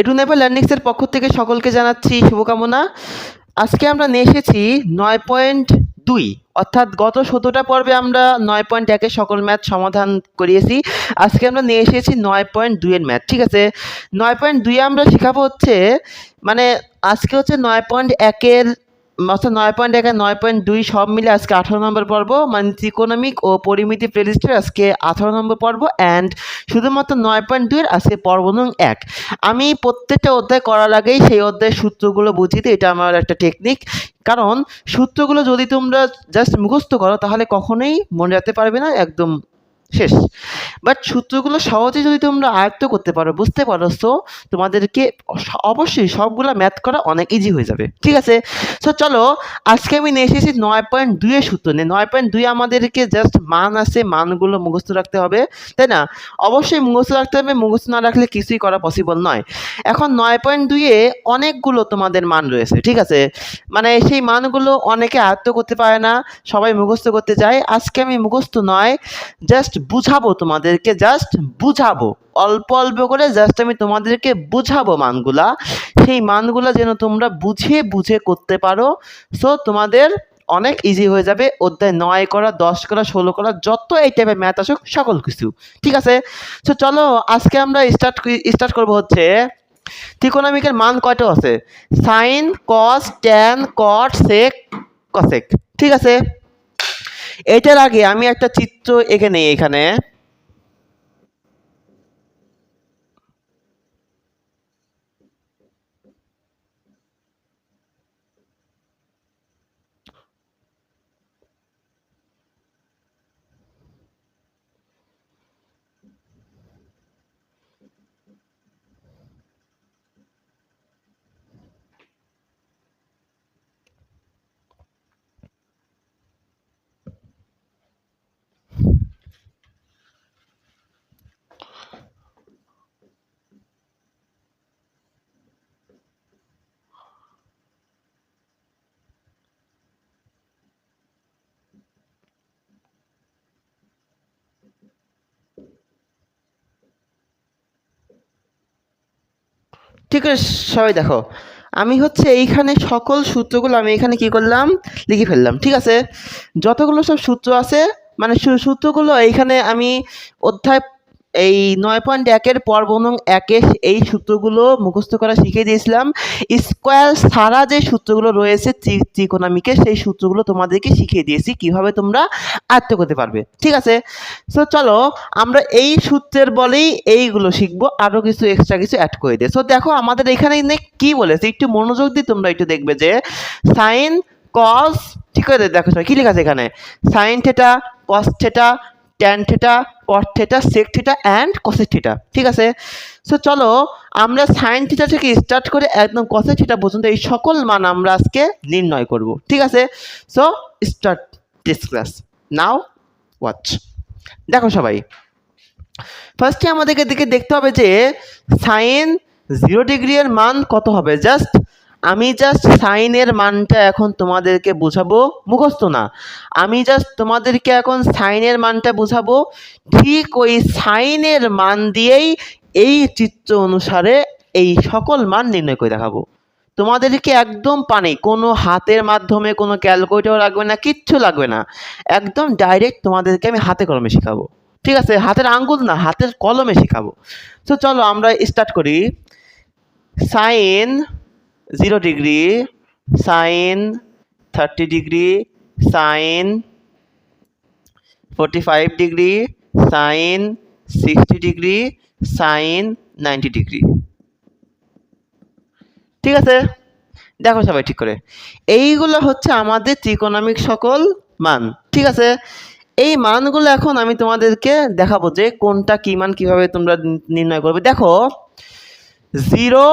এটু নেপাল লার্নিংসের পক্ষ থেকে সকলকে জানাচ্ছি শুভকামনা। আজকে আমরা নিয়ে এসেছি নয় পয়েন্ট দুই, অর্থাৎ গত সতেরোটা পর্বে আমরা নয় পয়েন্ট একের সকল ম্যাথ সমাধান করিয়েছি। আজকে আমরা নিয়ে এসেছি নয় পয়েন্ট দুইয়ের ম্যাথ ঠিক আছে? নয় পয়েন্ট দুইয়ে আমরা শেখাবো হচ্ছে মানে আজকে হচ্ছে নয় পয়েন্ট একের অর্থাৎ নয় পয়েন্ট এক নয় পয়েন্ট দুই সব মিলে আজকে আঠারো নম্বর পর্ব মানে ত্রিকোণমিক ও পরিমিতি প্লেলিস্টের আজকে আঠারো নম্বর পর্ব অ্যান্ড শুধুমাত্র নয় পয়েন্ট দুইয়ের আজকে পর্ব নং এক। আমি প্রত্যেকটা অধ্যায় করার আগেই সেই অধ্যায়ের সূত্রগুলো বুঝিয়ে দিই, এটা আমার একটা টেকনিক কারণ সূত্রগুলো যদি তোমরা জাস্ট মুখস্থ করো, তাহলে কখনোই মনে রাখতে পারবে না, একদম শেষ। বাট সূত্রগুলো সহজে যদি তোমরা আয়ত্ত করতে পারো, বুঝতে পারো তো তোমাদেরকে অবশ্যই সবগুলো ম্যাথ করা অনেক ইজি হয়ে যাবে। ঠিক আছে? সো চলো, আজকে আমি নিয়ে এসেছি নয় পয়েন্ট দুইয়ের সূত্র নিয়ে। নয় পয়েন্ট দুই আমাদেরকে জাস্ট মান আছে, মানগুলো মুখস্থ রাখতে হবে, তাই না? অবশ্যই মুখস্থ রাখতে হবে, মুখস্থ না রাখলে কিছুই করা পসিবল নয়। এখন নয় পয়েন্ট দুইয়ে অনেকগুলো তোমাদের মান রয়েছে, ঠিক আছে? মানে সেই মানগুলো অনেকে আয়ত্ত করতে পারে না, সবাই মুখস্থ করতে চায়। আজকে আমি মুখস্থ নয় জাস্ট বুঝাবো তোমাদেরকে জাস্ট বুঝাবো। অল্প অল্প করে জাস্ট আমি তোমাদেরকে বুঝাবো মানগুলা। সেই মানগুলা যেন তোমরা বুঝে বুঝে করতে পারো। সো তোমাদের অনেক ইজি হয়ে যাবে। অধ্যায় নয় করা, দশ করা, ষোলো করা, যত এই টাইপের ম্যাথ আসুক, সকল কিছু। ঠিক আছে? সো চলো, আজকে আমরা স্টার্ট স্টার্ট করব হচ্ছে ত্রিকোণমিকের মান কয়টা আছে? Sine cos tan cot sec cosec ঠিক আছে? এটার আগে আমি একটা চিত্র এঁকে নেই এখানে। আছে সবাই দেখো। আমি হচ্ছে এইখানে সকল সূত্রগুলো আমি এখানে কি করলাম? লিখে ফেললাম, ঠিক আছে? যতগুলো সব সূত্র আছে মানে সূত্রগুলো এইখানে আমি অধ্যায় এই নয় পয়েন্ট একের পর্ব নং একে এই সূত্রগুলো মুখস্থ করা শিখিয়ে দিয়েছিলাম। স্কোয়ার ছাড়া যে সূত্রগুলো রয়েছে ত্রি- ত্রিকোণমিকে সেই সূত্রগুলো তোমাদেরকে শিখিয়ে দিয়েছি, কীভাবে তোমরা আয়ত্ত করতে পারবে। ঠিক আছে? সো চলো, আমরা এই সূত্রের বলেই এইগুলো শিখব আরও কিছু এক্সট্রা কিছু অ্যাড করে দিয়ে। সো দেখো, আমাদের এখানে কি বলেছে, একটু মনোযোগ দিয়ে তোমরা একটু দেখবে যে সাইন কস ঠিক আছে? দেখো কি লেখা আছে এখানে? Sine theta cos theta tan theta cot theta sec theta and cosec theta ঠিক আছে? সো চলো, আমরা সাইন থিটা থেকে স্টার্ট করে একদম কসেক থিটা পর্যন্ত এই সকল মান আমরা আজকে নির্ণয় করব, ঠিক আছে? So start this class now watch দেখো সবাই ফার্স্টে আমাদেরকে দিকে দেখতে হবে যে সাইন জিরো ডিগ্রি এর মান কত হবে? জাস্ট আমি জাস্ট সাইনের মানটা এখন তোমাদেরকে বোঝাবো, মুখস্থ না। আমি জাস্ট তোমাদেরকে এখন সাইনের মানটা বোঝাবো, ঠিক ওই সাইনের মান দিয়েই এই চিত্র অনুসারে এই সকল মান নির্ণয় করে দেখাবো। তোমাদেরকে একদম পানি কোনো হাতের মাধ্যমে কোনো ক্যালকুলেটর লাগবে না, কিচ্ছু লাগবে না। একদম ডাইরেক্ট তোমাদেরকে আমি হাতে কলমে শেখাবো। ঠিক আছে, হাতের আঙ্গুল না, হাতের কলমে শেখাবো। তো চলো আমরা স্টার্ট করি। Sine zero degree sine thirty degree sine forty five degree sine sixty degree sine ninety degree ঠিক আছে? দেখো সবাই ঠিক করে। এইগুলো হচ্ছে আমাদের ত্রিকোণমিক সকল মান। ঠিক আছে? এই মানগুলো এখন আমি তোমাদেরকে দেখাবো যে কোনটা কী মান কীভাবে তোমরা নির্ণয় করবে। দেখো zero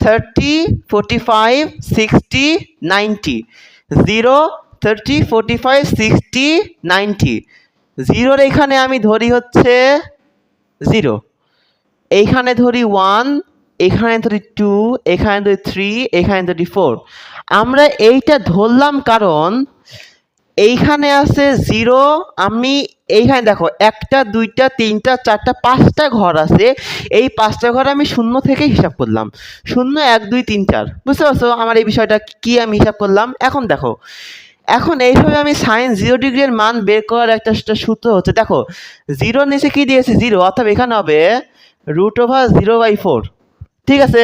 thirty forty five sixty ninety zero thirty forty five sixty ninety জিরোর এখানে আমি ধরি হচ্ছে জিরো এইখানে ধরি ওয়ান এখানে ধরি টু এখানে ধরি থ্রি এখানে ধরি ফোর আমরা এইটা ধরলাম কারণ এইখানে আছে জিরো, আমি এইখানে দেখো, একটা, দুইটা, তিনটা, চারটা, পাঁচটা ঘর আছে। এই পাঁচটা ঘর আমি শূন্য থেকে হিসাব করলাম। শূন্য, এক, দুই, তিন, চার। বুঝতে পারছ? আমার এই বিষয়টা কি আমি হিসাব করলাম? এখন দেখো, এখন এইভাবে আমি সাইন জিরো ডিগ্রির মান বের করার একটা সূত্র হচ্ছে, দেখো জিরোর নিচে কি দিয়েছে? জিরো অর্থাৎ এখানে হবে root over zero by four ঠিক আছে?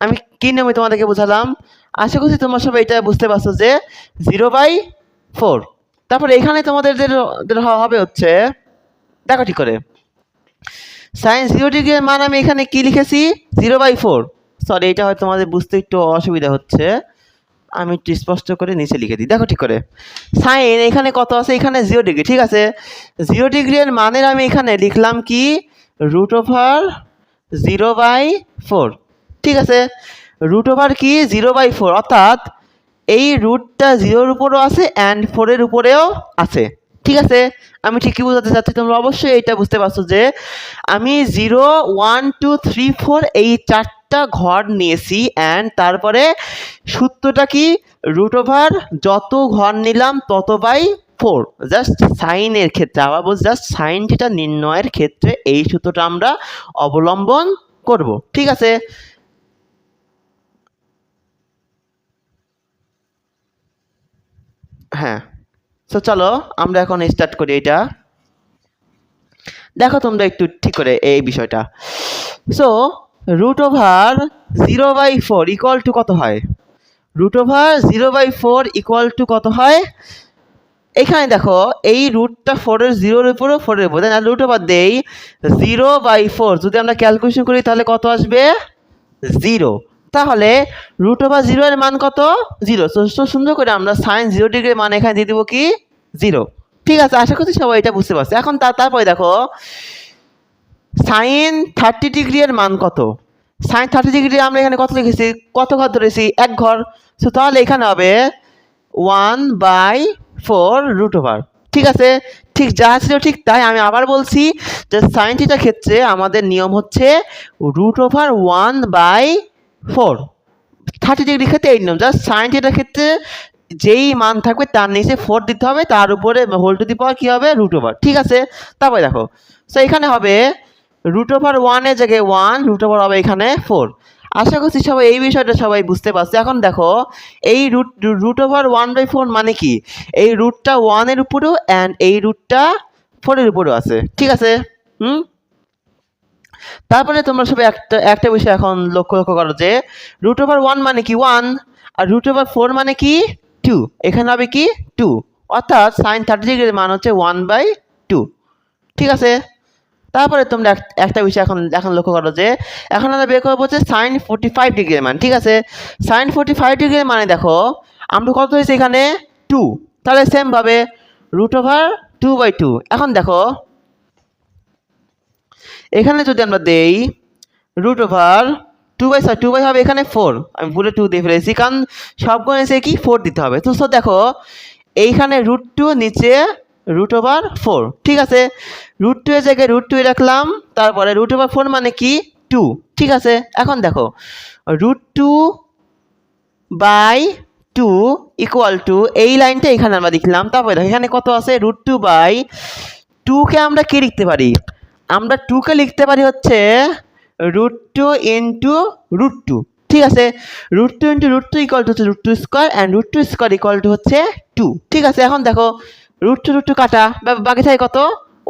আমি কী নিয়মে তোমাদেরকে বোঝালাম? আশা করছি তোমরা সবাই এটা বুঝতে পারছ যে জিরো বাই ফোর তারপরে এখানে তোমাদের হবে হচ্ছে, দেখো ঠিক করে। সাইন জিরো ডিগ্রির মান আমি এখানে কি লিখেছি? জিরো বাই ফোর সরি এটা হয়তো তোমাদের বুঝতে একটু অসুবিধা হচ্ছে। আমি একটু স্পষ্ট করে নিচে লিখে দিই। দেখো ঠিক করে। সাইন এখানে কত আছে? এখানে জিরো ডিগ্রি ঠিক আছে? জিরো ডিগ্রির মানের আমি এখানে লিখলাম কি? Root over zero by four ঠিক আছে? রুট ওভার কি? জিরো বাই ফোর অর্থাৎ এই রুটটা জিরোর উপরেও আছে অ্যান্ড ফোরের উপরেও আছে। ঠিক আছে? আমি ঠিকই বোঝাতে চাচ্ছি, তোমরা অবশ্যই এইটা বুঝতে পারছ যে আমি zero one two three four এই চারটা ঘর নিয়েছি অ্যান্ড তারপরে সূত্রটা কি? রুট ওভার যত ঘর নিলাম তত বাই ফোর জাস্ট সাইনের ক্ষেত্রে, আবার বলছি জাস্ট সাইন যেটা নির্ণয়ের ক্ষেত্রে এই সূত্রটা আমরা অবলম্বন করব। ঠিক আছে? হ্যাঁ। তো চলো, আমরা এখন স্টার্ট করি এটা। দেখো তোমরা একটু ঠিক করে এই বিষয়টা। So root over zero by four equal to কত হয়? Root over zero by four equal to কত হয়? এখানে দেখো, এই রুটটা ফোরের জিরোর উপরে ফোরের উপর তাই না? রুট ওভার দেই জিরো বাই ফোর যদি আমরা ক্যালকুলেশন করি, তাহলে কত আসবে? জিরো তাহলে রুট ওভার জিরো এর মান কত? জিরো তো সুন্দর করে আমরা সাইন জিরো ডিগ্রির মান এখানে দিয়ে দিব কি? জিরো ঠিক আছে, আশা করছি সবাই এটা বুঝতে পারছে। এখন তার তারপরে দেখো সাইন থার্টি ডিগ্রি এর মান কত? সাইন থার্টি ডিগ্রি আমরা এখানে কত লিখেছি? কত ঘর ধরেছি? এক ঘর। সো তাহলে এখানে হবে one by four root over ঠিক আছে? ঠিক যা ছিল ঠিক তাই আমি আবার বলছি যে সাইন থিটার ক্ষেত্রে আমাদের নিয়ম হচ্ছে root over one by four thirty degree ক্ষেত্রে এই নিয়ম। জাস্ট সাইন থিটার ক্ষেত্রে যেই মান থাকবে তার নিচে ফোর দিতে হবে, তার উপরে হোল টু দি পাওয়ার কী হবে? রুট ওভার ঠিক আছে? তারপরে দেখো। সো এখানে হবে রুট ওভার ওয়ানের জায়গায় ওয়ান রুট ওভার হবে এখানে ফোর আশা করছি সবাই এই বিষয়টা সবাই বুঝতে পারছে। এখন দেখো, এই root root over one by four মানে কি? এই রুটটা ওয়ানের উপরেও অ্যান্ড এই রুটটা ফোরের উপরেও আছে। ঠিক আছে? হুম? তারপরে তোমরা সবাই একটা একটা বিষয় এখন লক্ষ্য লক্ষ্য করো যে রুট ওভার ওয়ান মানে কি ওয়ান আর রুট ওভার ফোর মানে কি টু এখানে হবে কি টু অর্থাৎ সাইন থার্টি ডিগ্রির মান হচ্ছে ওয়ান বাই টু ঠিক আছে? তারপরে তোমরা এক- একটা বিষয় এখন এখন লক্ষ্য করো যে এখন আমরা বের করব হচ্ছে সাইন ফোর্টি ফাইভ ডিগ্রির মান, ঠিক আছে? সাইন ফোর্টি ফাইভ ডিগ্রির মানে দেখো, আমরা কত হয়েছে এখানে টু তাহলে সেমভাবে root over two by two এখন দেখো এখানে যদি আমরা দেই root over two by sorry two by হবে এখানে ফোর আমি ভুলে টু দিয়ে ফেলেছি, কারণ সবগুলো এসে কি? ফোর দিতে হবে। তো দেখো, এইখানে রুট টু নিচে রুট ওভার ফোর ঠিক আছে? রুট টু এর জায়গায় রুট টু রাখলাম, তারপরে রুট ওভার ফোর মানে কি? টু ঠিক আছে? এখন দেখো root two by two equal to এই লাইনটা এখানে আমরা লিখলাম। তারপরে দেখো, এখানে কত আছে? রুট টু বাই টুকে আমরা কি লিখতে পারি? আমরা টুকে লিখতে পারি হচ্ছে root two into root two ঠিক আছে? Root two into root two equal to হচ্ছে root two square and root two square equal to হচ্ছে টু ঠিক আছে? এখন দেখো রুট টু রুট টু কাটা বাকি থাকে কত?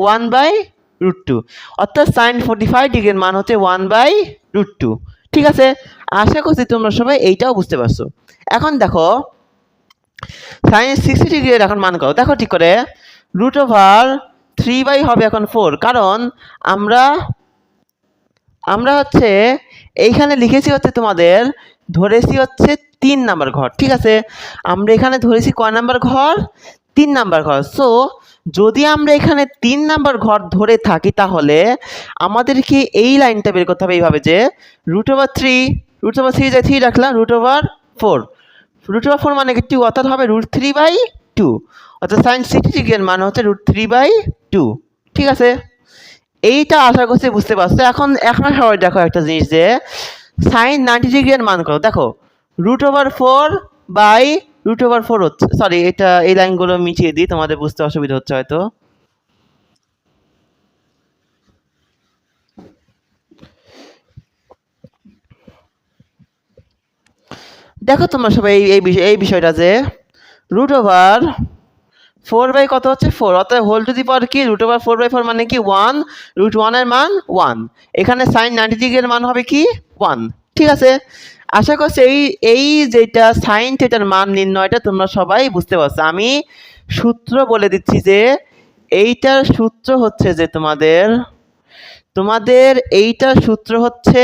ওয়ান বাই রুট টু অর্থাৎ সাইন ফোর্টি ফাইভ ডিগ্রির মান হচ্ছে ওয়ান বাই রুট টু ঠিক আছে? আশা করছি তোমরা সবাই এইটাও বুঝতে পারছ। এখন দেখো সাইন সিক্সটি ডিগ্রির এখন মান করো। দেখো ঠিক করে রুট ওভার থ্রি বাই হবে এখন ফোর কারণ আমরা আমরা হচ্ছে এইখানে লিখেছি হচ্ছে তোমাদের, ধরেছি হচ্ছে তিন নাম্বার ঘর, ঠিক আছে? আমরা এখানে ধরেছি কয় নাম্বার ঘর? তিন নাম্বার ঘর। সো যদি আমরা এখানে তিন নাম্বার ঘর ধরে থাকি তাহলে আমাদেরকে এই লাইনটা বের করতে হবে এইভাবে যে root over three root over three যে থ্রি রাখলাম root over four root over four মানে কি টু অর্থাৎ হবে রুট থ্রি বাই টু অর্থাৎ সাইন সিক্সটি ডিগ্রির মান হচ্ছে রুট থ্রি বাই টু ঠিক আছে? এইটা আশা করছি বুঝতে পারছ। এখন এখন সবাই দেখো একটা জিনিস যে সাইন নাইনটি ডিগ্রির মান করো। দেখো root over four by root over four হচ্ছে সরি এটা এই লাইনগুলো মিটিয়ে দিই, তোমাদের বুঝতে অসুবিধা হচ্ছে হয়তো। দেখো তোমরা সবাই এই এই বিষয়, এই বিষয়টা যে রুট ওভার ফোর বাই কত হচ্ছে ফোর? অর্থাৎ হোল টু দি পাওয়ার কি? Root over four by four মানে কি? ওয়ান। রুট ওয়ানের মান ওয়ান। এখানে সাইন নাইনটি ডিগ্রির মান হবে কি? ওয়ান। ঠিক আছে? আশা করছি এই এই যেটা সাইন থিটার মান নির্ণয়টা তোমরা সবাই বুঝতে পারছ। আমি সূত্র বলে দিচ্ছি যে এইটার সূত্র হচ্ছে যে তোমাদের তোমাদের এইটার সূত্র হচ্ছে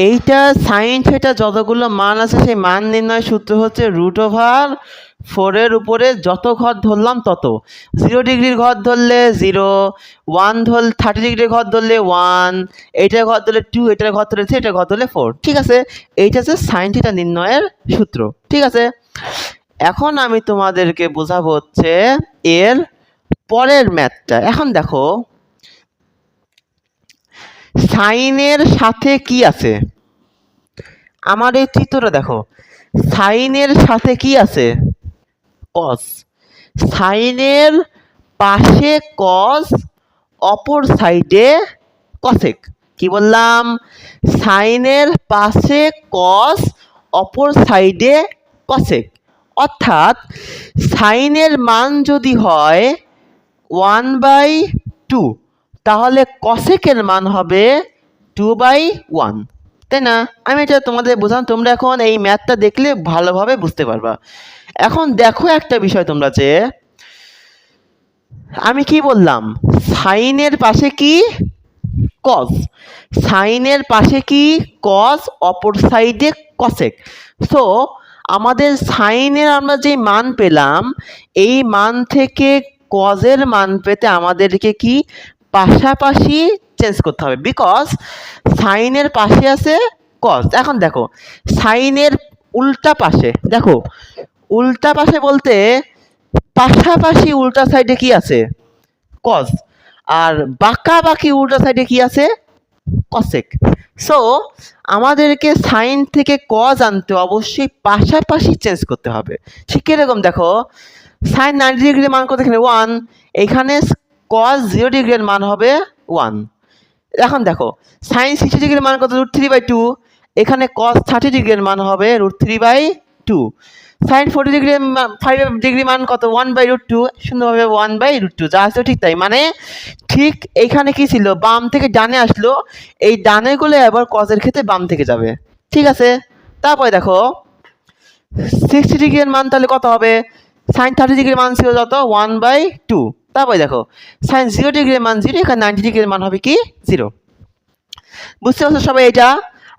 এইটা সাইন থিটা যতগুলো মান আছে, সেই মান নির্ণয় সূত্র হচ্ছে রুট ওভার ফোরের উপরে যত ঘর ধরলাম তত। জিরো ডিগ্রির ঘর ধরলে জিরো ওয়ান ধর থার্টি ডিগ্রির ঘর ধরলে ওয়ান এইটার ঘর ধরলে টু এটার ঘর ধরলে থ্রি এটার ঘর ধরলে ফোর ঠিক আছে? এইটা হচ্ছে সাইন থিটা নির্ণয়ের সূত্র। ঠিক আছে? এখন আমি তোমাদেরকে বোঝাবো হচ্ছে এর পরের ম্যাথটা এখন দেখো সাইনের সাথে কি আছে? আমার এই চিত্রটা দেখো। সাইনের সাথে কি আছে? কস সাইনের পাশে কস অপর সাইডে কসেক কি বললাম? সাইনের পাশে কস অপর সাইডে কসেক অর্থাৎ সাইনের মান যদি হয় ওয়ান বাই টু তাহলে কসেকের মান হবে টু বাই ওয়ান তাই না? আমি এটা তোমাদের বোঝান তোমরা এখন এই ম্যাথটা দেখলে ভালোভাবে বুঝতে পারবা। এখন দেখো একটা বিষয় তোমরা যে, আমি কি বললাম? সাইনের পাশে কি? কস সাইনের পাশে কি? কস অপর সাইডে কসেক সো আমাদের সাইনের আমরা যে মান পেলাম, এই মান থেকে কজের মান পেতে আমাদেরকে কি? পাশাপাশি চেঞ্জ করতে হবে বিকজ সাইনের পাশে আছে কজ এখন দেখো সাইনের উল্টা পাশে, দেখো, উল্টা পাশে বলতে পাশাপাশি উল্টা সাইডে কি আছে? কজ আর বাঁকা বাকি উল্টা সাইডে কি আছে? কসেক সো আমাদেরকে সাইন থেকে কজ আনতে অবশ্যই পাশাপাশি চেঞ্জ করতে হবে। ঠিক এরকম দেখো সাইন নাইনটি ডিগ্রির মান কত এখানে? ওয়ান এখানে কজ জিরো ডিগ্রির মান হবে ওয়ান এখন দেখো সাইন সিক্সটি ডিগ্রির মান কত? রুট থ্রি বাই টু এখানে কস থার্টি ডিগ্রির মান হবে root three by two sine forty degree five degree মান কত? ওয়ান বাই রুট টু সুন্দরভাবে ওয়ান বাই রুট টু যা আছে ঠিক তাই। মানে ঠিক এইখানে কি ছিল? বাম থেকে ডানে আসলো। এই ডানেগুলো এবার কজের ক্ষেত্রে বাম থেকে যাবে। ঠিক আছে? তারপরে দেখো সিক্সটি ডিগ্রির মান তাহলে কত হবে? সাইন থার্টি ডিগ্রির মান ছিল যত? ওয়ান বাই টু তারপরে দেখো সাইন জিরো ডিগ্রির মান জিরো এখানে নাইনটি ডিগ্রির মান হবে কি? জিরো বুঝতে পারছ সবাই এটা?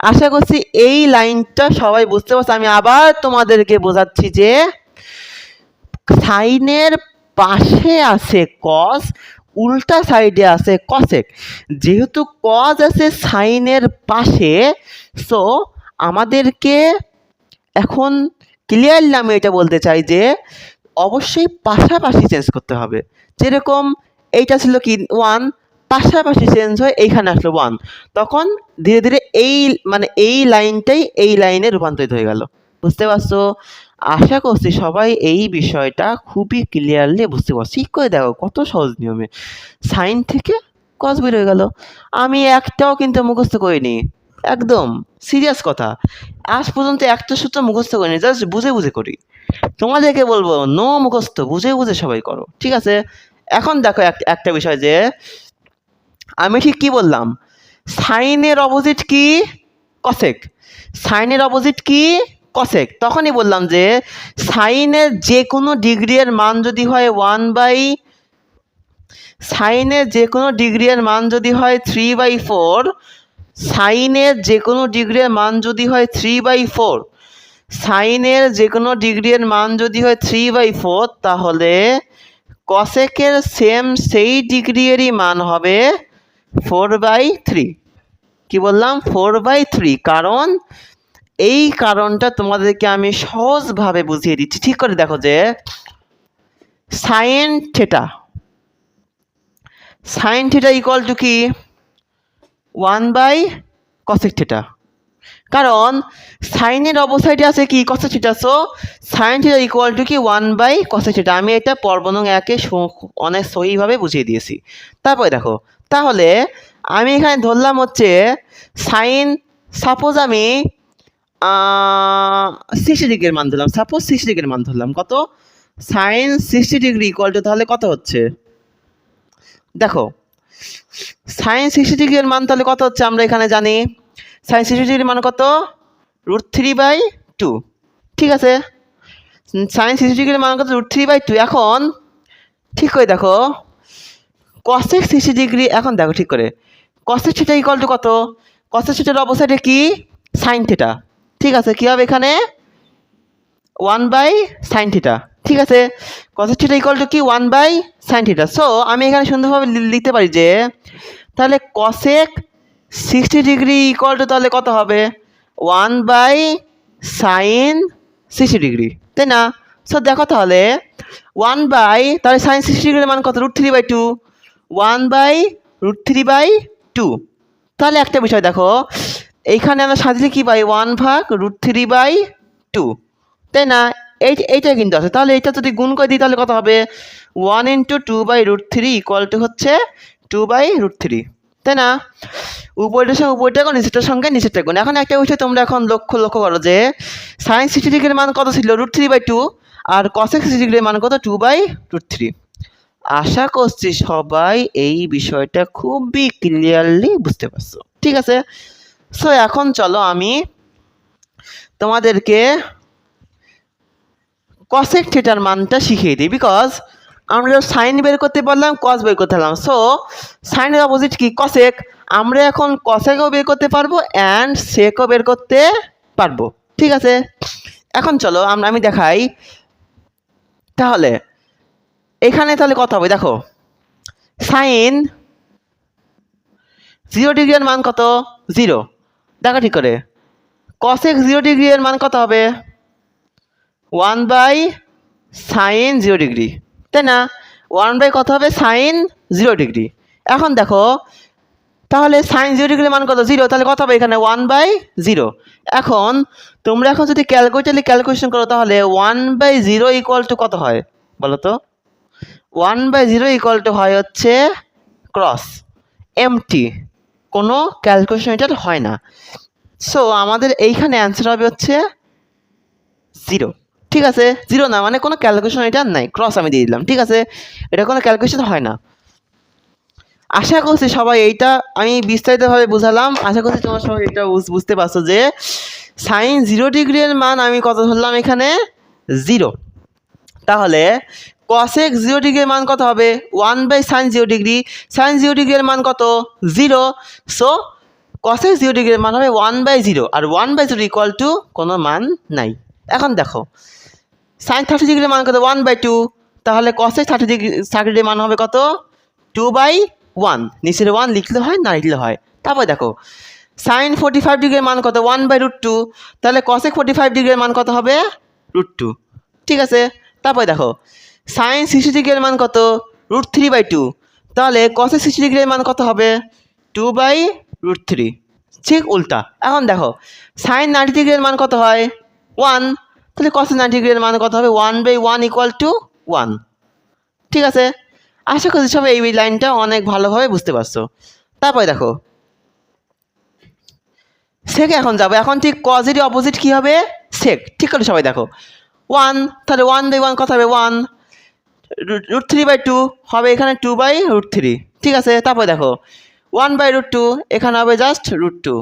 আশা করছি এই লাইনটা সবাই বুঝতে পারছ। আমি আবার তোমাদেরকে বোঝাচ্ছি যে সাইনের পাশে আছে কস উল্টা সাইডে আছে কসেক যেহেতু কজ আছে সাইনের পাশে সো আমাদেরকে এখন ক্লিয়ারলি আমি এটা বলতে চাই যে, অবশ্যই পাশাপাশি চেঞ্জ করতে হবে। যেরকম এইটা ছিল কি ওয়ান পাশাপাশি চেঞ্জ হয়ে, এইখানে আসলো ওয়ান তখন ধীরে ধীরে এই মানে এই লাইনটাই এই লাইনে রূপান্তরিত হয়ে গেল। বুঝতে পারছ? আশা করছি সবাই এই বিষয়টা খুবই ক্লিয়ারলি বুঝতে পারছি। ঠিক করে দেখো, কত সহজ নিয়মে। সাইন থেকে কস বের হয়ে গেল। আমি একটাও কিন্তু মুখস্থ করিনি। একদম সিরিয়াস কথা। আজ পর্যন্ত একটা সূত্র মুখস্থ করিনি জাস্ট বুঝে বুঝে করি। তোমাদেরকে বলব নো মুখস্থ, বুঝে বুঝে সবাই করো। ঠিক আছে? এখন দেখো এক- একটা বিষয় যে আমি ঠিক কি বললাম? সাইনের অপোজিট কি? কসেক সাইনের অপোজিট কি? কসেক তখনই বললাম যে সাইনের যে কোনো ডিগ্রির মান যদি হয় ওয়ান বাই সাইনের যে কোনো ডিগ্রির মান যদি হয় থ্রি বাই ফোর সাইনের যে কোনো ডিগ্রির মান যদি হয় থ্রি বাই ফোর সাইনের যে কোনো ডিগ্রির মান যদি হয় থ্রি বাই ফোর তাহলে কসেকের সেম সেই ডিগ্রিয়েরই মান হবে ফোর বাই থ্রি কি বললাম? ফোর বাই থ্রি কারণ এই কারণটা তোমাদেরকে আমি সহজভাবে বুঝিয়ে দিচ্ছি। ঠিক করে দেখো যে sine theta sine theta equal to কি? ওয়ান বাই কসেক থেটা কারণ সাইনের অবস্থাটি আছে কি? Cos theta so sine theta equal to কি? ওয়ান বাই কস থিটা আমি এটা পর্বনং একে অনেক সহিভাবে বুঝিয়ে দিয়েছি। তারপরে দেখো, তাহলে আমি এখানে ধরলাম হচ্ছে সাইন সাপোজ আমি সিক্সটি ডিগ্রির মান ধরলাম। সাপোজ সিক্সটি ডিগ্রির মান ধরলাম। কত? Sine sixty degree equal to তাহলে কত হচ্ছে? দেখো সাইন সিক্সটি ডিগ্রির মান তাহলে কত হচ্ছে? আমরা এখানে জানি সাইন সিক্সটি ডিগ্রির মান কত? রুট থ্রি বাই টু ঠিক আছে? সাইন সিক্সটি ডিগ্রির মান কত? রুট থ্রি বাই টু এখন ঠিক করে দেখো। কসেক সিক্সটি ডিগ্রি এখন দেখো ঠিক করে। কসেক থিটা ইকুয়াল টু কত? কসেক থিটার অবস্থাটা কি? সাইন থিটা ঠিক আছে? কী হবে এখানে? ওয়ান বাই সাইন থিটা ঠিক আছে? কসেক থিটা ইকুয়াল টু কি? One by sine theta so আমি এখানে সুন্দরভাবে লিখতে পারি যে, তাহলে cosec sixty degree equal to তাহলে কত হবে? One by sine sixty degree, তাই না? সো দেখো তাহলে ওয়ান বাই তাহলে সাইন সিক্সটি ডিগ্রির মান কত? Root three by two one by root three by two তাহলে একটা বিষয় দেখো, এইখানে আমরা সাজিলে কি পাই ওয়ান ভাগ রুট থ্রি বাই টু তাই না? এই, এইটা কিন্তু আছে। তাহলে এটা যদি গুণ করে দিই, তাহলে কত হবে? One into two by root three equal to হচ্ছে টু বাই রুট থ্রি তাই না? উপরটার সঙ্গে উপরটা গুণ নিচেরটার সঙ্গে নিচেরটা গুণ এখন একটা বিষয় তোমরা এখন লক্ষ্য লক্ষ্য করো যে সাইন সিক্সটি ডিগ্রির মান কত ছিল? রুট থ্রি বাই টু আর কসেক সিক্সটি ডিগ্রির মান কত? টু বাই রুট থ্রি আশা করছি সবাই এই বিষয়টা খুবই ক্লিয়ারলি বুঝতে পারছ। ঠিক আছে? সো এখন চলো আমি তোমাদেরকে কসেক থিটার মানটা শিখিয়ে দিই বিকজ আমরা যখন সাইন বের করতে পারলাম কস বের করতে পারলাম। সো সাইনের অপোজিট কি? কসেক আমরা এখন কসেকও বের করতে পারব অ্যান্ড সেকও বের করতে পারব। ঠিক আছে? এখন চলো, আমরা, আমি দেখাই। তাহলে, এখানে তাহলে কত হবে। দেখো, সাইন জিরো ডিগ্রির মান কত? জিরো দেখো ঠিক করে। কসেক জিরো ডিগ্রির মান কত হবে? One by sine zero degree তাই না। ওয়ান বাই কত হবে? সাইন জিরো ডিগ্রি এখন দেখো, তাহলে সাইন জিরো ডিগ্রি মান কত? জিরো তাহলে কত হবে এখানে? ওয়ান বাই জিরো এখন তোমরা এখন যদি ক্যালকুলেটারলি ক্যালকুলেশন করো, তাহলে one by zero equal to কত হয়? বলো তো। One by zero equal to হয় হচ্ছে ক্রস এমটি কোনো ক্যালকুলেশন এটা হয় না। সো আমাদের এইখানে অ্যান্সার হবে হচ্ছে জিরো ঠিক আছে জিরো না মানে কোনো ক্যালকুলেশন এটা নাই ক্রস আমি দিয়ে দিলাম, ঠিক আছে? এটা কোনো ক্যালকুলেশন হয় না। আশা করছি সবাই এইটা আমি বিস্তারিতভাবে বুঝালাম। আশা করছি তোমার সবাই এটা বুঝ- বুঝতে পারছ যে সাইন জিরো ডিগ্রির মান আমি কত ধরলাম এখানে? জিরো তাহলে কসেক জিরো ডিগ্রির মান কত হবে? One by sine zero degree sine zero ডিগ্রির মান কত? জিরো সো কসেক জিরো ডিগ্রির মান হবে one by zero R one by zero equal to কোনো মান নাই। এখন দেখো সাইন থার্টি ডিগ্রির মান কত? ওয়ান বাই টু তাহলে কসেক থার্টি ডিগ্রি থার্টি ডিগ্রির মান হবে কত? টু বাই ওয়ান নিচের ওয়ান লিখলে হয়, না লিখলে হয়? তারপর দেখো, সাইন ফোর্টি ফাইভ ডিগ্রির মান কত? ওয়ান বাই রুট টু তাহলে কসেক ফোর্টি ফাইভ ডিগ্রির মান কত হবে? রুট টু ঠিক আছে? তারপরে দেখো, সাইন সিক্সটি ডিগ্রির মান কত? রুট থ্রি বাই টু তাহলে কসেক সিক্সটি ডিগ্রির মান কত হবে? টু বাই রুট থ্রি ঠিক উল্টা। এখন দেখো, সাইন নাইনটি ডিগ্রির মান কত হয়? ওয়ান তাহলে কসেক নাইনটি ডিগ্রির মান কত হবে? One by one equal to one ঠিক আছে? আশা করছি সবাই এই লাইনটা অনেক ভালোভাবে বুঝতে পারছ। তারপরে দেখো। সেকে এখন যাব। এখন ঠিক কজেরই অপোজিট কী হবে? সেক ঠিক করে সবাই দেখো। ওয়ান তাহলে ওয়ান বাই ওয়ান কত হবে? One root three by two হবে এখানে টু বাই রুট থ্রি ঠিক আছে? তারপরে দেখো। ওয়ান বাই রুট টু এখানে হবে জাস্ট রুট টু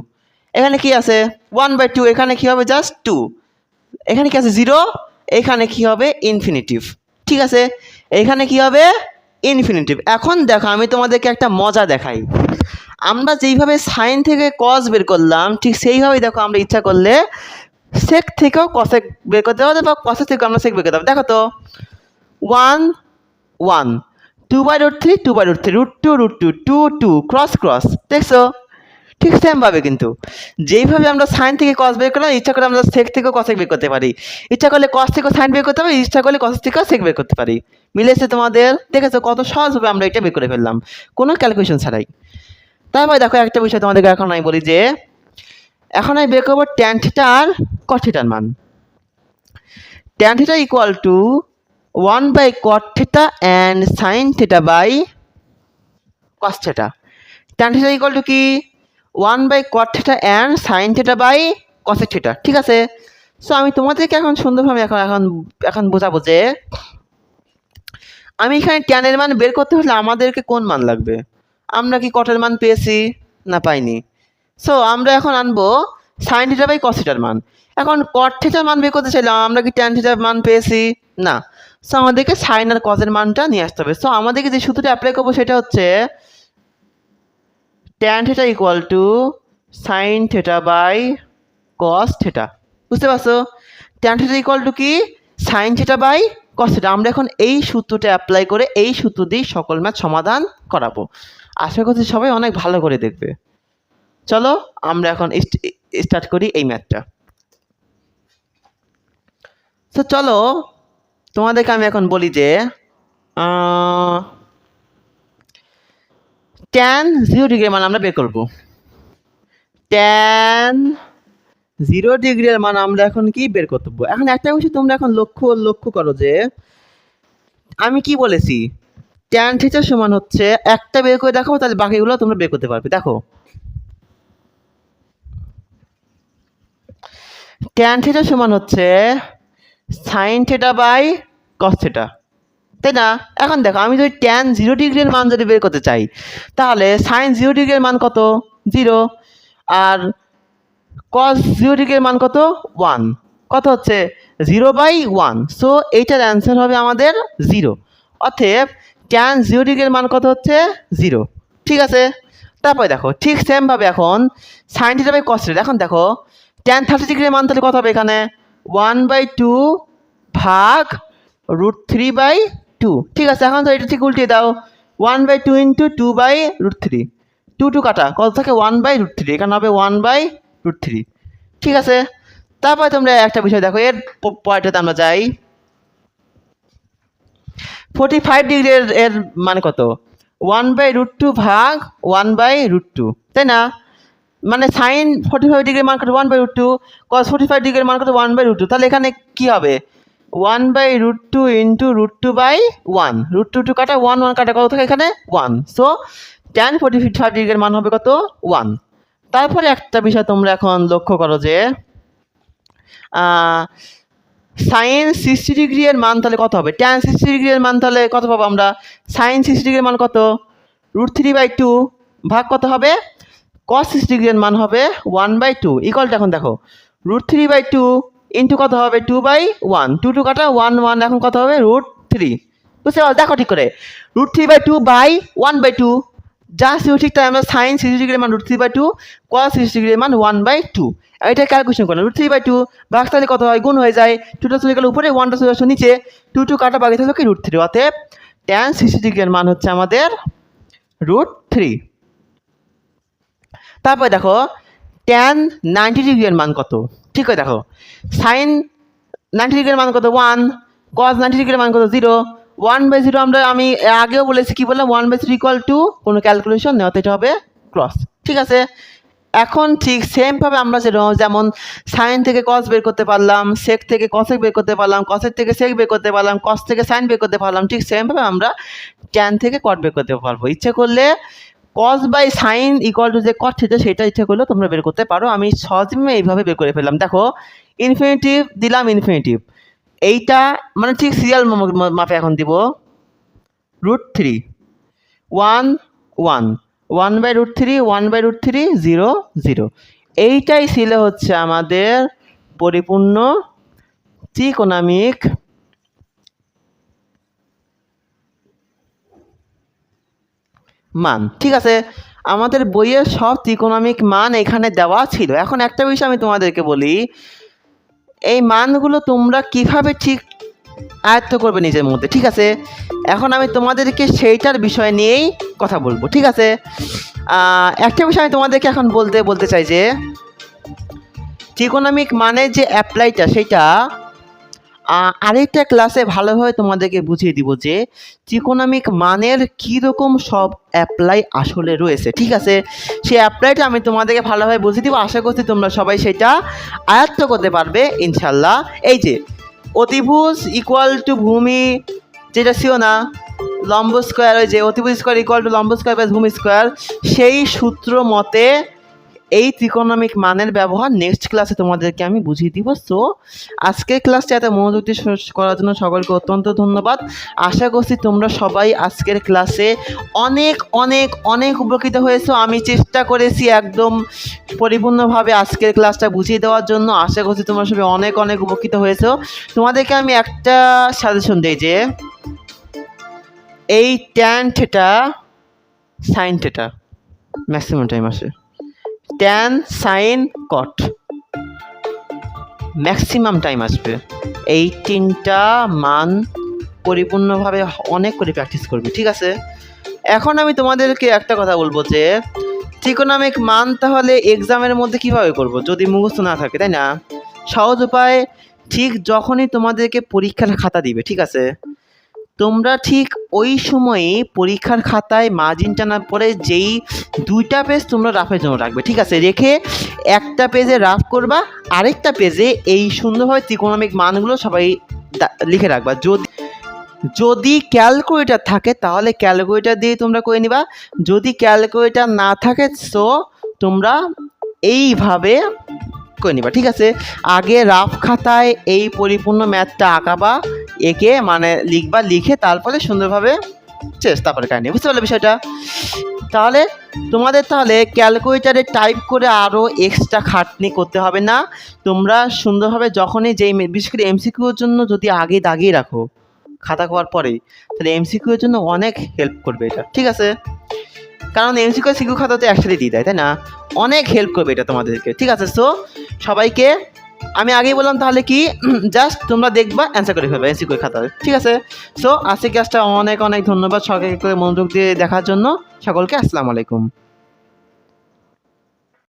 এখানে কি আছে? ওয়ান বাই টু এখানে কি হবে? জাস্ট টু এখানে কি আছে? জিরো এখানে কি হবে? ইনফিনিটিভ ঠিক আছে? এখানে কি হবে? ইনফিনিটিভ এখন দেখো, আমি তোমাদেরকে একটা মজা দেখাই। আমরা যেইভাবে সাইন থেকে কস বের করলাম, ঠিক সেইভাবেই দেখো আমরা ইচ্ছা করলে সেক থেকেও কসেক বের করতে পারব বা কসেক থেকেও আমরা সেক বের করতে পারব। দেখো তো one one two by root three two by root three root two root two two two cross cross দেখছ? ঠিক সেমভাবে কিন্তু। যেইভাবে আমরা সাইন থেকে কস বের করলাম, ইচ্ছা করে আমরা সেক থেকেও কসেক বের করতে পারি। ইচ্ছা করলে কস থেকেও সাইন বের করতে পারি, ইচ্ছা করলে কস থেকেও সেক বের করতে পারি। মিলেছে তোমাদের? দেখেছ কত সহজভাবে আমরা এটা বের করে ফেললাম। কোনো ক্যালকুলেশন ছাড়াই। তারপরে দেখো একটা বিষয় তোমাদেরকে এখন আমি বলি যে, এখন আমি বের করব ট্যান থিটা আর কট থিটার মান। Tan theta equal to one by cot theta and sine theta by cos theta tan theta equal to কি? One by cot theta and sine theta by cos theta ঠিক আছে? So আমি তোমাদেরকে এখন সুন্দরভাবে এখন এখন এখন বোঝাবো যে আমি এখানে ট্যানের মান বের করতে হলে আমাদেরকে কোন মান লাগবে? আমরা কি কটের মান পেয়েছি? না, পাইনি। সো আমরা এখন আনব সাইন থিটা বাই কস থিটার মান। এখন কট থিটার মান বের করতে চাইলাম আমরা কি ট্যান থিটার মান পেয়েছি? না। সো আমাদেরকে সাইন আর কজের মানটা নিয়ে আসতে হবে। সো আমাদেরকে যে সূত্রটা অ্যাপ্লাই করব সেটা হচ্ছে tan theta equal to sine theta by cos theta বুঝতে পারছ? ট্যান থিটা ইকুয়াল টু কি? Sine theta by cos theta আমরা এখন এই সূত্রটা অ্যাপ্লাই করে এই সূত্র দিয়ে সকল ম্যাথ সমাধান করাবো। আশা করছি সবাই অনেক ভালো করে দেখবে। চলো, আমরা এখন স্টার্ট করি এই ম্যাথটা। তো চলো, তোমাদেরকে আমি এখন বলি যে ট্যান জিরো ডিগ্রির মান আমরা বের করব। ট্যান জিরো ডিগ্রির মান আমরা এখন কি বের করতে এখন একটা বিষয় তোমরা এখন লক্ষ্য লক্ষ্য করো যে আমি কি বলেছি? ট্যান থিটা সমান হচ্ছে একটা বের করে দেখো তাহলে বাকিগুলো তোমরা বের করতে পারবে। দেখো। ট্যান থিটা সমান হচ্ছে sine theta by cos theta তাই না? এখন দেখো, আমি যদি ট্যান জিরো ডিগ্রির মান যদি বের করতে চাই, তাহলে সাইন জিরো ডিগ্রির মান কত? জিরো আর কস জিরো ডিগ্রির মান কত? ওয়ান কত হচ্ছে? জিরো বাই ওয়ান সো এইটার অ্যান্সার হবে আমাদের জিরো অতএব ট্যান জিরো ডিগ্রির মান কত হচ্ছে? জিরো ঠিক আছে? তারপরে দেখো, ঠিক সেমভাবে এখন সাইন থিটা বাই কস এখন দেখো ট্যান থার্টি ডিগ্রির মান তাহলে কত হবে এখানে? ওয়ান বাই টু ভাগ রুট থ্রি বাই টু ঠিক আছে, এখন তো এটা ঠিক উল্টিয়ে দাও। One by two into two by root three two two কাটা। কত থাকে ওয়ান বাই রুট থ্রি এখানে হবে ওয়ান বাই রুট থ্রি ঠিক আছে, তারপরে তোমরা একটা বিষয় দেখো। এর পয়েন্টটাতে আমরা যাই। ফোর্টি ফাইভ ডিগ্রি এর মানে কত? ওয়ান বাই রুট টু ভাগ ওয়ান বাই রুট টু তাই না? মানে সাইন ফোর্টি ফাইভ ডিগ্রির মান কত one by root two cos forty five ডিগ্রির মান কত ওয়ান বাই রুট টু তাহলে এখানে কী হবে? One by root two into root two by one root two two কাটা ওয়ান ওয়ান কাটা কত থাকে এখানে? One so tan forty five ডিগ্রির মান হবে কত? ওয়ান তারপরে একটা বিষয় তোমরা এখন লক্ষ্য করো যে সাইন সিক্সটি ডিগ্রি এর মান তাহলে কত হবে? ট্যান সিক্সটি ডিগ্রি এর মান তাহলে কত পাবো আমরা? সাইন সিক্সটি ডিগ্রির মান কত? রুট থ্রি বাই টু ভাগ কত হবে? কস সিক্সটি ডিগ্রির মান হবে ওয়ান বাই টু ইকুয়ালটা এখন দেখো। Root three by two into কত হবে two by one two two কাটা ওয়ান ওয়ান এখন কত হবে? রুট থ্রি বুঝতে পারো দেখো ঠিক করে। Root three by two by one by two যা সিও ঠিক তাই আমরা সাইন সিক্সটি ডিগ্রি মান root three by two cos sixty degree মান ওয়ান বাই টু এটা ক্যালকুলেশন করলাম। রুট থ্রি বাই টু ভাগ তাহলে কত হয়? গুণ হয়ে যায়। টুটা চলে গেলে উপরে ওয়ানটা চলে আসো নিচে। টু টু কাটা বাকি থাকল কি? রুট থ্রি অতএব ট্যান সিক্সটি ডিগ্রির মান হচ্ছে আমাদের রুট থ্রি তারপরে দেখো ট্যান নাইনটি ডিগ্রির মান কত? ঠিক আছে দেখো। সাইন নাইনটি ডিগ্রির মান কত? ওয়ান কস নাইনটি ডিগ্রির মান কত? জিরো ওয়ান বাই জিরো আমরা, আমি আগেও বলেছি, কি বললাম? One by zero equal to কোনো ক্যালকুলেশন নেওয়াতে এটা হবে ক্রস ঠিক আছে? এখন ঠিক সেমভাবে আমরা যেমন সাইন থেকে কস বের করতে পারলাম সেক থেকে কসেক বের করতে পারলাম কসের থেকে সেক বের করতে পারলাম কস থেকে সাইন বের করতে পারলাম, ঠিক সেমভাবে আমরা ট্যান থেকে কট বের করতে পারব। ইচ্ছে করলে cos by sine equal to যে কট থিটা সেটা ইচ্ছে করলেও তোমরা বের করতে পারো। আমি সহজে এইভাবে বের করে ফেললাম। দেখো ইনফিনিটিভ দিলাম ইনফিনিটিভ এইটা মানে ঠিক সিরিয়াল মাপে এখন দিব। Root three one one one by root three one by root three zero zero এইটাই ছিল হচ্ছে আমাদের পরিপূর্ণ ত্রিকোণামিক মান। ঠিক আছে? আমাদের বইয়ের সব ত্রিকোণামিক মান এখানে দেওয়া ছিল। এখন একটা বিষয় আমি তোমাদেরকে বলি। এই মানগুলো তোমরা কীভাবে ঠিক আয়ত্ত করবে নিজের মধ্যে, ঠিক আছে? এখন আমি তোমাদেরকে সেইটার বিষয় নিয়েই কথা বলব, ঠিক আছে? একটা বিষয় আমি তোমাদেরকে এখন বলতে বলতে চাই যে, ত্রিকোণামিক মানে যে অ্যাপ্লাইটা, সেটা আরেকটা ক্লাসে ভালোভাবে তোমাদেরকে বুঝিয়ে দিব যে ত্রিকোণমিক মানের কীরকম সব অ্যাপ্লাই আসলে রয়েছে, ঠিক আছে? সেই অ্যাপ্লাইটা আমি তোমাদেরকে ভালোভাবে বুঝিয়ে দিব। আশা করছি তোমরা সবাই সেটা আয়ত্ত করতে পারবে ইনশাল্লাহ এই যে, অতিভুজ ইকুয়াল টু ভূমি, যেটা ছিল না, লম্ব স্কোয়ার ওই যে অতিভুজ স্কোয়ার ইকুয়াল টু লম্ব স্কোয়ার প্লাস ভূমি স্কোয়ার সেই সূত্র মতে এই ত্রিকোণমিক মানের ব্যবহার নেক্সট ক্লাসে তোমাদেরকে আমি বুঝিয়ে দিব। সো আজকের ক্লাসটা এত মনোযোগ দিয়ে করার জন্য সকলকে অত্যন্ত ধন্যবাদ। আশা করছি তোমরা সবাই আজকের ক্লাসে অনেক অনেক অনেক উপকৃত হয়েছো। আমি চেষ্টা করেছি একদম পরিপূর্ণভাবে আজকের ক্লাসটা বুঝিয়ে দেওয়ার জন্য। আশা করছি তোমরা সবাই অনেক অনেক উপকৃত হয়েছো। তোমাদেরকে আমি একটা সাজেশন দিই যে, এই tan theta sine theta maximum time আসে। Tan sine cot maximum time আসবে। এই তিনটা মান পরিপূর্ণভাবে অনেক করে প্র্যাকটিস করবে, ঠিক আছে? এখন আমি তোমাদেরকে একটা কথা বলব যে ত্রিকোণমিক মান তাহলে এক্সামের মধ্যে কীভাবে করব? যদি মুখস্থ না থাকে, তাই না? সহজ উপায়, ঠিক যখনই তোমাদেরকে পরীক্ষার খাতা দিবে, ঠিক আছে? তোমরা ঠিক ওই সময়ে পরীক্ষার খাতায় মার্জিন টানার পরে যেই দুইটা পেজ তোমরা রাফের জন্য রাখবে, ঠিক আছে? রেখে একটা পেজে রাফ করবা, আরেকটা পেজে এই সুন্দরভাবে ত্রিকোণমিক মানগুলো সবাই লিখে রাখবা। যদি যদি ক্যালকুলেটার থাকে তাহলে ক্যালকুলেটার দিয়ে তোমরা করে নিবা। যদি ক্যালকুলেটার না থাকে সো তোমরা এইভাবে করে নিবা, ঠিক আছে? আগে রাফ খাতায় এই পরিপূর্ণ ম্যাথটা আঁকাবা এঁকে মানে লিখবা লিখে তারপরে সুন্দরভাবে শেষ, তারপরে কাহিনি। বুঝতে পারলে বিষয়টা? তাহলে তোমাদের তাহলে ক্যালকুলেটারে টাইপ করে আরও এক্সট্রা খাটনি করতে হবে না? তোমরা সুন্দরভাবে যখনই যেই বিশেষ করে এমসিকিউর জন্য যদি আগে দাগিয়ে রাখো, খাতা খাওয়ার পরেই তাহলে এমসিকিউ এর জন্য অনেক হেল্প করবে এটা, ঠিক আছে? কারণ এমসিকিউ সিকিউ খাতাতে একসাথে দিয়ে দেয়, তাই না? অনেক হেল্প করবে এটা তোমাদেরকে, ঠিক আছে? সো সবাইকে আমি আগেই বললাম তাহলে কি জাস্ট তোমরা দেখবা অ্যান্সার করে ফেলবে এসি করে খাতা, ঠিক আছে? সো আজকে ক্লাসটা অনেক অনেক ধন্যবাদ সকলকে মনোযোগ দিয়ে দেখার জন্য। সকলকে আসসালামু আলাইকুম।